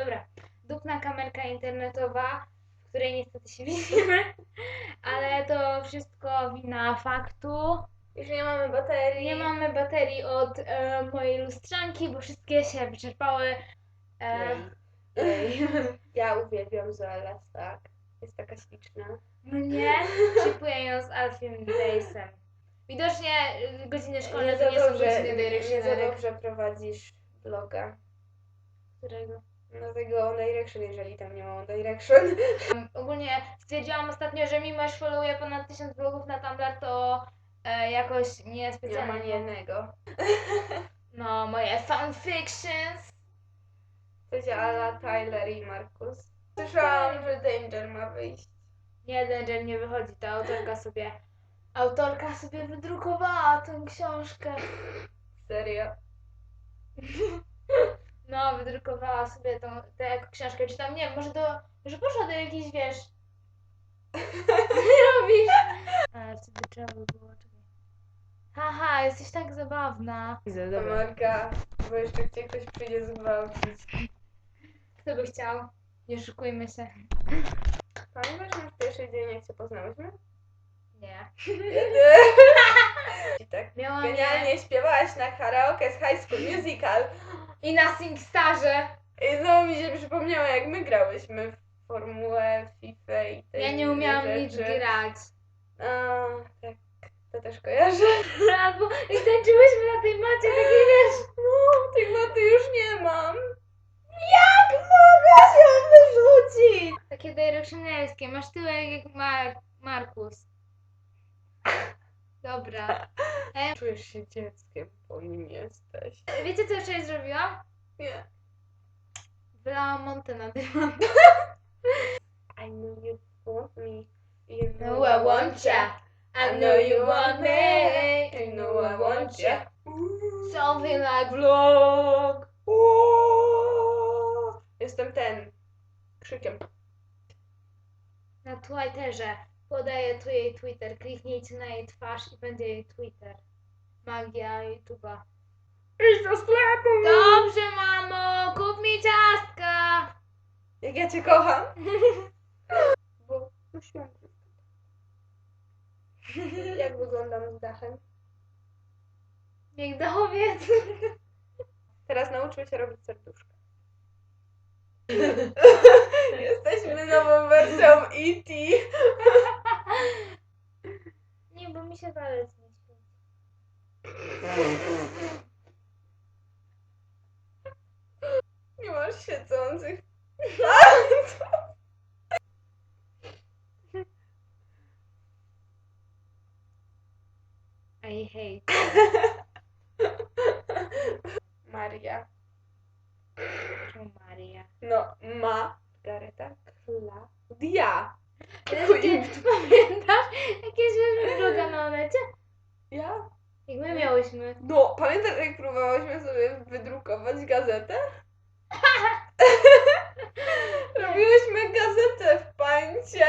Dobra, dupna kamerka internetowa, w której niestety się widzimy, ale to wszystko wina faktu. Już nie mamy baterii. Nie mamy baterii od e, mojej lustrzanki, bo wszystkie się wyczerpały. E, Ej. Ja uwielbiam Zoelas, tak. Jest taka śliczna. mnie szykuję ją z Alfiem Daysem. Widocznie y, godziny szkolne to nie są dobrze- godziny nie za directionerek. dobrze prowadzisz bloga. Którego? No tego One Direction, jeżeli tam nie ma One Direction. Ogólnie stwierdziłam ostatnio, że mimo że followuję ponad 1000 blogów na Tumblr, to e, jakoś nie Nie ma specjalnie. ani jednego. No, moje fanfictions. Coś ala Tyler i Markus. Słyszałam, że Danger ma wyjść. Jeden, że nie wychodzi, ta autorka sobie. Autorka sobie wydrukowała tę książkę. Serio. Wydrukowała sobie tą tę książkę. Czy tam nie wiem, może do. Może poszła do jakiejś wiesz. Nie robisz. Ale wtedy trzeba by było czekaj. Haha, jesteś tak zabawna. Marka, bo jeszcze cię ktoś przyjdzie zgwałcić. Kto by chciał? Nie szukujmy się. Pamiętasz nasz pierwszy dzień, jak się poznałyśmy? Nie. I tak Miałam genialnie śpiewałaś na karaoke z High School Musical. I na SingStarze. I znowu mi się przypomniało, jak my grałyśmy w Formułę, FIFA i te Ja nie inne umiałam nic rzeczy. grać. A, tak, to też kojarzę. Albo i tańczyłyśmy na tej macie takiej wiesz. No, tych maty już nie mam. Jak mogę się wyrzucić? Takie directionerskie. Masz tyłek jak Mar Markus. Dobra. E, Czujesz się dzieckiem, bo nim jesteś. wiecie co wczoraj zrobiłam? Nie. Wylałam montę na dywan. I know you want me. You know No I want ya. I know you want me. You know I want ya. Something like vlog. Jestem ten. Krzykiem. Na Twitterze. Podaję tu jej Twitter. Kliknijcie na jej twarz i będzie jej Twitter. Magia YouTube'a. Idź do sklepu! Dobrze, mamo, kup mi ciastka. Jak ja cię kocham. Bo musiałam. Jak wyglądam z dachem? Jak dachowiec. Teraz nauczył się robić serduszka. Jesteśmy nową wersją E.T. Nie, bo mi się walec nie świeci. Nie masz siedzących. I hate. Maria. Czemu Maria? No, ma. Gareta. Klaudia. Pamiętasz? Jakieś vloga na onecie? My miałyśmy. No, pamiętasz jak próbowałyśmy sobie wydrukować gazetę? Robiłyśmy gazetę w pańcie.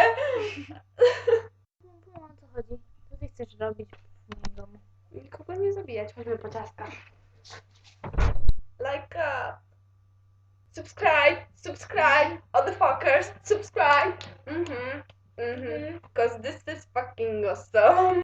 No, o co chodzi? Co ty chcesz robić w moim domu? Nikogo nie zabijać, chodźmy po ciastka. Like up. Subscribe, subscribe, the fuckers, subscribe. Mhm, mhm. Cause this is fucking awesome.